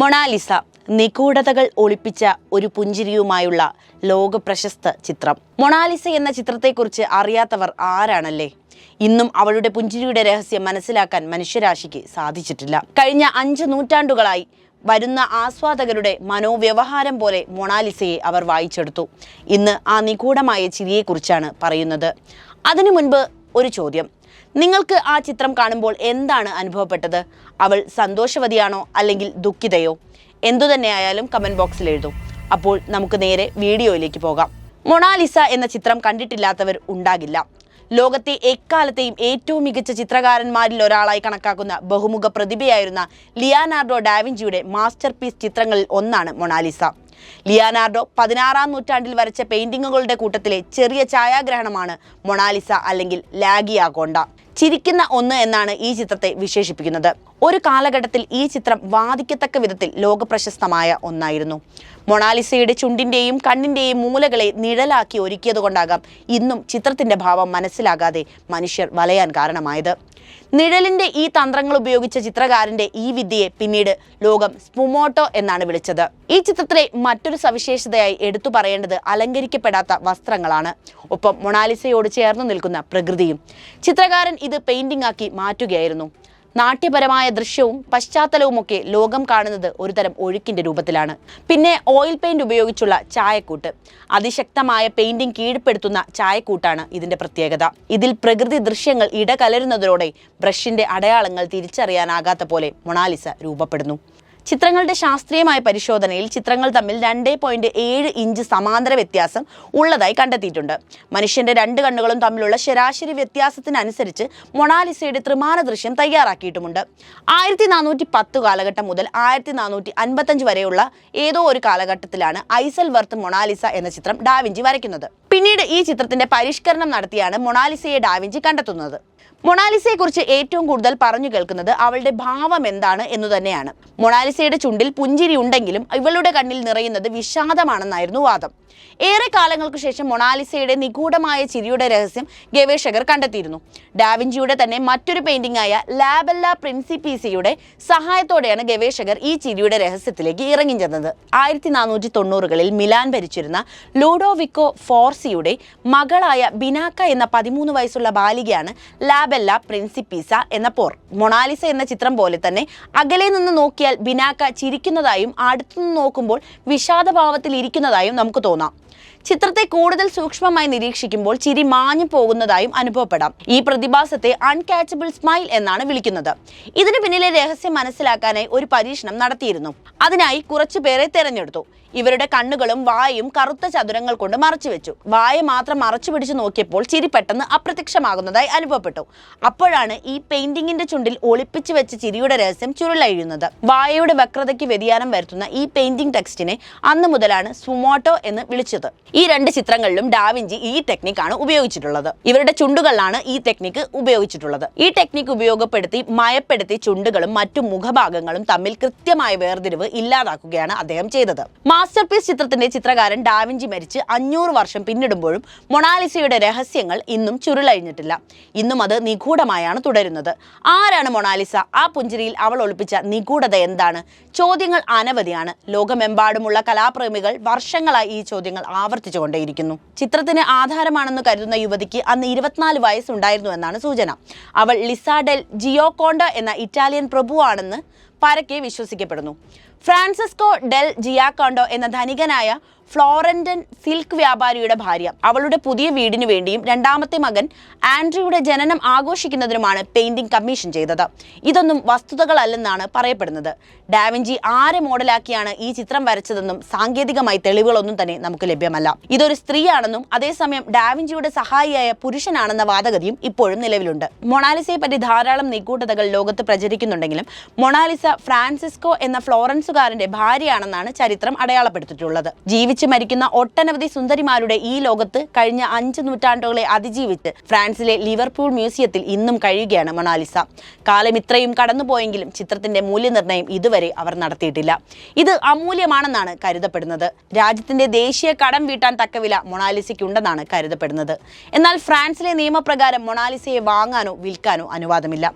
Mona Lisa നിഗൂഢതകൾ ഒളിപ്പിച്ച ഒരു പുഞ്ചിരിയുമായുള്ള ലോക പ്രശസ്ത ചിത്രം. മൊണാലിസ എന്ന ചിത്രത്തെക്കുറിച്ച് അറിയാത്തവർ ആരാണല്ലേ? ഇന്നും അവളുടെ പുഞ്ചിരിയുടെ രഹസ്യം മനസ്സിലാക്കാൻ മനുഷ്യരാശിക്ക് സാധിച്ചിട്ടില്ല. കഴിഞ്ഞ അഞ്ച് നൂറ്റാണ്ടുകളായി വരുന്ന ആസ്വാദകരുടെ മനോവ്യവഹാരം പോലെ മൊണാലിസയെ അവർ വായിച്ചെടുത്തു. ഇന്ന് ആ നിഗൂഢമായ ചിരിയെക്കുറിച്ചാണ് പറയുന്നത്. അതിനു മുൻപ് ഒരു ചോദ്യം. നിങ്ങൾക്ക് ആ ചിത്രം കാണുമ്പോൾ എന്താണ് അനുഭവപ്പെട്ടത്? അവൾ സന്തോഷവതിയാണോ അല്ലെങ്കിൽ ദുഃഖിതയോ? എന്തുതന്നെയായാലും കമന്റ് ബോക്സിൽ എഴുതും. അപ്പോൾ നമുക്ക് നേരെ വീഡിയോയിലേക്ക് പോകാം. മൊണാലിസ എന്ന ചിത്രം കണ്ടിട്ടില്ലാത്തവർ ഉണ്ടാകില്ല. ലോകത്തെ എക്കാലത്തെയും ഏറ്റവും മികച്ച ചിത്രകാരന്മാരിൽ ഒരാളായി കണക്കാക്കുന്ന ബഹുമുഖ പ്രതിഭയായിരുന്ന ലിയാനാർഡോ ഡാവിഞ്ചിയുടെ മാസ്റ്റർ പീസ് ചിത്രങ്ങളിൽ ഒന്നാണ് മൊണാലിസ. ലിയാനാർഡോ പതിനാറാം നൂറ്റാണ്ടിൽ വരച്ച പെയിന്റിങ്ങുകളുടെ കൂട്ടത്തിലെ ചെറിയ ഛായാഗ്രഹണമാണ് മൊണാലിസ അല്ലെങ്കിൽ ലാഗിയാകോണ്ട ചിരിക്കുന്ന ഒന്ന് എന്നാണ് ഈ ചിത്രത്തെ വിശേഷിപ്പിക്കുന്നത്. ഒരു കാലഘട്ടത്തിൽ ഈ ചിത്രം വാദിക്കത്തക്ക വിധത്തിൽ ലോകപ്രശസ്തമായ ഒന്നായിരുന്നു. മൊണാലിസയുടെ ചുണ്ടിന്റെയും കണ്ണിന്റെയും മൂലകളെ നിഴലാക്കി ഒരുക്കിയതുകൊണ്ടാകാം ഇന്നും ചിത്രത്തിന്റെ ഭാവം മനസ്സിലാകാതെ മനുഷ്യർ വലയാൻ കാരണമായത്. നിഴലിന്റെ ഈ തന്ത്രങ്ങൾ ഉപയോഗിച്ച ചിത്രകാരന്റെ ഈ വിദ്യയെ പിന്നീട് ലോകം സ്പുമോട്ടോ എന്നാണ് വിളിച്ചത്. ഈ ചിത്രത്തിലെ മറ്റൊരു സവിശേഷതയായി എടുത്തു പറയേണ്ടത് അലങ്കരിക്കപ്പെടാത്ത വസ്ത്രങ്ങളാണ്. ഒപ്പം മൊണാലിസയോട് ചേർന്ന് നിൽക്കുന്ന പ്രകൃതിയും. ചിത്രകാരൻ ഇത് പെയിൻറിംഗ് ആക്കി മാറ്റുകയായിരുന്നു. നാട്യപരമായ ദൃശ്യവും പശ്ചാത്തലവുമൊക്കെ ലോകം കാണുന്നത് ഒരുതരം ഒഴുക്കിന്റെ രൂപത്തിലാണ്. പിന്നെ ഓയിൽ പെയിന്റ് ഉപയോഗിച്ചുള്ള ചായക്കൂട്ട്. അതിശക്തമായ പെയിന്റിംഗ് കീഴ്പ്പെടുത്തുന്ന ചായക്കൂട്ടാണ് ഇതിന്റെ പ്രത്യേകത. ഇതിൽ പ്രകൃതി ദൃശ്യങ്ങൾ ഇടകലരുന്നതോടെ ബ്രഷിന്റെ അടയാളങ്ങൾ തിരിച്ചറിയാനാകാത്ത പോലെ മൊണാലിസ രൂപപ്പെടുന്നു. ചിത്രങ്ങളുടെ ശാസ്ത്രീയമായ പരിശോധനയിൽ ചിത്രങ്ങൾ തമ്മിൽ രണ്ടേ പോയിന്റ് ഏഴ് ഇഞ്ച് സമാന്തര വ്യത്യാസം ഉള്ളതായി കണ്ടെത്തിയിട്ടുണ്ട്. മനുഷ്യന്റെ രണ്ട് കണ്ണുകളും തമ്മിലുള്ള ശരാശരി വ്യത്യാസത്തിനനുസരിച്ച് മൊണാലിസയുടെ ത്രിമാന ദൃശ്യം തയ്യാറാക്കിയിട്ടുമുണ്ട്. ആയിരത്തി നാനൂറ്റി പത്ത് കാലഘട്ടം മുതൽ ആയിരത്തി നാനൂറ്റി അൻപത്തഞ്ച് വരെയുള്ള ഏതോ ഒരു കാലഘട്ടത്തിലാണ് ഐസൽ വർത്ത് മൊണാലിസ എന്ന ചിത്രം ഡാവിഞ്ചി വരയ്ക്കുന്നത്. പിന്നീട് ഈ ചിത്രത്തിന്റെ പരിഷ്കരണം നടത്തിയാണ് മൊണാലിസയെ ഡാവിഞ്ചി കണ്ടെത്തുന്നത്. മൊണാലിസയെക്കുറിച്ച് ഏറ്റവും കൂടുതൽ പറഞ്ഞു കേൾക്കുന്നത് അവളുടെ ഭാവം എന്താണ് എന്നു തന്നെയാണ്. മൊണാലിസയുടെ ചുണ്ടിൽ പുഞ്ചിരി ഉണ്ടെങ്കിലും ഇവളുടെ കണ്ണിൽ നിറയുന്നത് വിഷാദമാണെന്നായിരുന്നു വാദം. ഏറെ കാലങ്ങൾക്ക് ശേഷം മൊണാലിസയുടെ നിഗൂഢമായ ചിരിയുടെ രഹസ്യം ഗവേഷകർ കണ്ടെത്തിയിരുന്നു. ഡാവിഞ്ചിയുടെ തന്നെ മറ്റൊരു പെയിന്റിംഗ് ആയ ലാബല്ല പ്രിൻസിപ്പീസിയുടെ സഹായത്തോടെയാണ് ഗവേഷകർ ഈ ചിരിയുടെ രഹസ്യത്തിലേക്ക് ഇറങ്ങി ചെന്നത്. ആയിരത്തി നാനൂറ്റി തൊണ്ണൂറുകളിൽ മിലാൻ ഭരിച്ചിരുന്ന ലൂഡോവിക്കോ ഫോർസിയുടെ മകളായ ബിനാക്ക എന്ന പതിമൂന്ന് വയസ്സുള്ള ബാലികയാണ് ലാബെല്ല പ്രിൻസിപ്പീസ എന്ന പോർ. മൊണാലിസ എന്ന ചിത്രം പോലെ തന്നെ അകലെ നിന്ന് നോക്കിയാൽ ബിനാക്ക ചിരിക്കുന്നതായും അടുത്തുനിന്ന് നോക്കുമ്പോൾ വിഷാദഭാവത്തിൽ ഇരിക്കുന്നതായും നമുക്ക് തോന്നാം. ചിത്രത്തെ കൂടുതൽ സൂക്ഷ്മമായി നിരീക്ഷിക്കുമ്പോൾ ചിരി മാഞ്ഞു പോകുന്നതായും അനുഭവപ്പെടാം. ഈ പ്രതിഭാസത്തെ അൺകാച്ചബിൾ സ്മൈൽ എന്നാണ് വിളിക്കുന്നത്. ഇതിന് പിന്നിലെ രഹസ്യം മനസ്സിലാക്കാനായി ഒരു പരീക്ഷണം നടത്തിയിരുന്നു. അതിനായി കുറച്ചു പേരെ തെരഞ്ഞെടുത്തു. ഇവരുടെ കണ്ണുകളും വായയും കറുത്ത ചതുരങ്ങൾ കൊണ്ട് മറച്ചു വെച്ചു. വായ മാത്രം മറച്ചു പിടിച്ചു നോക്കിയപ്പോൾ ചിരി പെട്ടെന്ന് അപ്രത്യക്ഷമാകുന്നതായി അനുഭവപ്പെട്ടു. അപ്പോഴാണ് ഈ പെയിന്റിങ്ങിന്റെ ചുണ്ടിൽ ഒളിപ്പിച്ചു വെച്ച ചിരിയുടെ രഹസ്യം ചുരുളഴിയുന്നത്. വായയുടെ വക്രതയ്ക്ക് വ്യതിയാനം വരുത്തുന്ന ഈ പെയിന്റിംഗ് ടെക്സ്റ്റിനെ അന്ന് മുതലാണ് സുമോട്ടോ എന്ന് വിളിച്ചത്. ഈ രണ്ട് ചിത്രങ്ങളിലും ഡാവിഞ്ചി ഈ ടെക്നിക്കാണ് ഉപയോഗിച്ചിട്ടുള്ളത്. ഇവരുടെ ചുണ്ടുകളിലാണ് ഈ ടെക്നിക്ക് ഉപയോഗിച്ചിട്ടുള്ളത്. ഈ ടെക്നിക്ക് ഉപയോഗപ്പെടുത്തി മയപ്പെടുത്തി ചുണ്ടുകളും മറ്റു മുഖഭാഗങ്ങളും തമ്മിൽ കൃത്യമായ വേർതിരിവ് ഇല്ലാതാക്കുകയാണ് അദ്ദേഹം ചെയ്തത്. മാസ്റ്റർ പീസ് ചിത്രത്തിന്റെ ചിത്രകാരൻ ഡാവിഞ്ചി മരിച്ച് അഞ്ഞൂറ് വർഷം പിന്നിടുമ്പോഴും മൊണാലിസയുടെ രഹസ്യങ്ങൾ ഇന്നും ചുരുളഴിഞ്ഞിട്ടില്ല. ഇന്നും അത് നിഗൂഢമായാണ് തുടരുന്നത്. ആരാണ് മൊണാലിസ? ആ പുഞ്ചിരിയിൽ അവൾ ഒളിപ്പിച്ച നിഗൂഢത എന്താണ്? ചോദ്യങ്ങൾ അനവധിയാണ്. ലോകമെമ്പാടുമുള്ള കലാപ്രേമികൾ വർഷങ്ങളായി ഈ ചോദ്യങ്ങൾ ആവർത്തിച്ചുകൊണ്ടേയിരിക്കുന്നു. ചിത്രത്തിന് ആധാരമാണെന്ന് കരുതുന്ന യുവതിക്ക് അന്ന് ഇരുപത്തിനാല് വയസ്സുണ്ടായിരുന്നു എന്നാണ് സൂചന. അവൾ ലിസാഡെൽ ജിയോകോണ്ട എന്ന ഇറ്റാലിയൻ പ്രഭുവാണെന്ന് പരക്കെ വിശ്വസിക്കപ്പെടുന്നു. ഫ്രാൻസിസ്കോ ഡെൽ ജിയാക്കോണ്ടോ എന്ന ധനികനായ ഫ്ലോറന്റൻ സിൽക്ക് വ്യാപാരിയുടെ ഭാര്യ. അവളുടെ പുതിയ വീടിനു വേണ്ടിയും രണ്ടാമത്തെ മകൻ ആൻഡ്രിയുടെ ജനനം ആഘോഷിക്കുന്നതിനുമാണ് പെയിന്റിംഗ് കമ്മീഷൻ ചെയ്തത്. ഇതൊന്നും വസ്തുതകളല്ലെന്നാണ് പറയപ്പെടുന്നത്. ഡാവിഞ്ചി ആരെ മോഡലാക്കിയാണ് ഈ ചിത്രം വരച്ചതെന്നും സാങ്കേതികമായി തെളിവുകളൊന്നും തന്നെ നമുക്ക് ലഭ്യമല്ല. ഇതൊരു സ്ത്രീയാണെന്നും അതേസമയം ഡാവിഞ്ചിയുടെ സഹായിയായ പുരുഷനാണെന്ന വാദഗതിയും ഇപ്പോഴും നിലവിലുണ്ട്. മൊണാലിസയെ പറ്റി ധാരാളം നിഗൂഢതകൾ ലോകത്ത് പ്രചരിക്കുന്നുണ്ടെങ്കിലും മൊണാലിസ ഫ്രാൻസിസ്കോ എന്ന ഫ്ലോറൻസുകാരന്റെ ഭാര്യയാണെന്നാണ് ചരിത്രം അടയാളപ്പെടുത്തിയിട്ടുള്ളത്. ജീവിച്ചു മരിക്കുന്ന ഒട്ടനവധി സുന്ദരിമാരുടെ ഈ ലോകത്ത് കഴിഞ്ഞ അഞ്ച് നൂറ്റാണ്ടുകളെ അതിജീവിച്ച് ഫ്രാൻസിലെ ലിവർപൂൾ മ്യൂസിയത്തിൽ ഇന്നും കഴിയുകയാണ് മൊണാലിസ. കാലം ഇത്രയും കടന്നുപോയെങ്കിലും ചിത്രത്തിന്റെ മൂല്യനിർണയം ഇതുവരെ അവർ നടത്തിയിട്ടില്ല. ഇത് അമൂല്യമാണെന്നാണ് കരുതപ്പെടുന്നത്. രാജ്യത്തിന്റെ ദേശീയ കടം വീട്ടാൻ തക്കവില മൊണാലിസയ്ക്കുണ്ടെന്നാണ് കരുതപ്പെടുന്നത്. എന്നാൽ ഫ്രാൻസിലെ നിയമപ്രകാരം മൊണാലിസയെ വാങ്ങാനോ വിൽക്കാനോ അനുവാദമില്ല.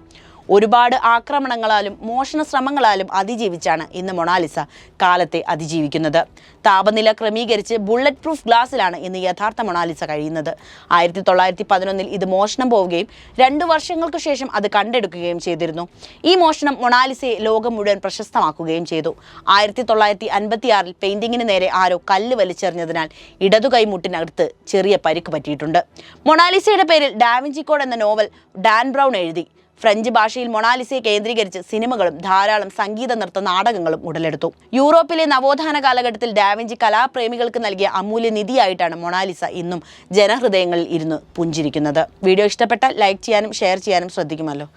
ഒരുപാട് ആക്രമണങ്ങളാലും മോഷണ ശ്രമങ്ങളാലും അതിജീവിച്ചാണ് ഇന്ന് മൊണാലിസ കാലത്തെ അതിജീവിക്കുന്നത്. താപനില ക്രമീകരിച്ച് ബുള്ളറ്റ് പ്രൂഫ് ഗ്ലാസ്സിലാണ് ഇന്ന് യഥാർത്ഥ മൊണാലിസ കഴിയുന്നത്. ആയിരത്തി തൊള്ളായിരത്തി പതിനൊന്നിൽ ഇത് മോഷണം പോവുകയും രണ്ടു വർഷങ്ങൾക്ക് ശേഷം അത് കണ്ടെടുക്കുകയും ചെയ്തിരുന്നു. ഈ മോഷണം മൊണാലിസയെ ലോകം മുഴുവൻ പ്രശസ്തമാക്കുകയും ചെയ്തു. ആയിരത്തി തൊള്ളായിരത്തി അൻപത്തിയാറിൽ പെയിന്റിങ്ങിന് നേരെ ആരോ കല്ല് വലിച്ചെറിഞ്ഞതിനാൽ ഇടതു കൈമുട്ടിനകത്ത് ചെറിയ പരിക്ക് പറ്റിയിട്ടുണ്ട്. മൊണാലിസയുടെ പേരിൽ ഡാവിഞ്ചി കോഡ് എന്ന നോവൽ ഡാൻ ബ്രൗൺ എഴുതി. ഫ്രഞ്ച് ഭാഷയിൽ മൊണാലിസയെ കേന്ദ്രീകരിച്ച് സിനിമകളും ധാരാളം സംഗീത നൃത്ത നാടകങ്ങളും ഉടലെടുത്തു. യൂറോപ്പിലെ നവോത്ഥാന കാലഘട്ടത്തിൽ ഡാവിഞ്ചി കലാപ്രേമികൾക്ക് നൽകിയ അമൂല്യ നിധിയായിട്ടാണ് മൊണാലിസ ഇന്നും ജനഹൃദയങ്ങളിൽ ഇരുന്ന് പുഞ്ചിരിക്കുന്നത്. വീഡിയോ ഇഷ്ടപ്പെട്ടാൽ ലൈക്ക് ചെയ്യാനും ഷെയർ ചെയ്യാനും ശ്രദ്ധിക്കുമല്ലോ.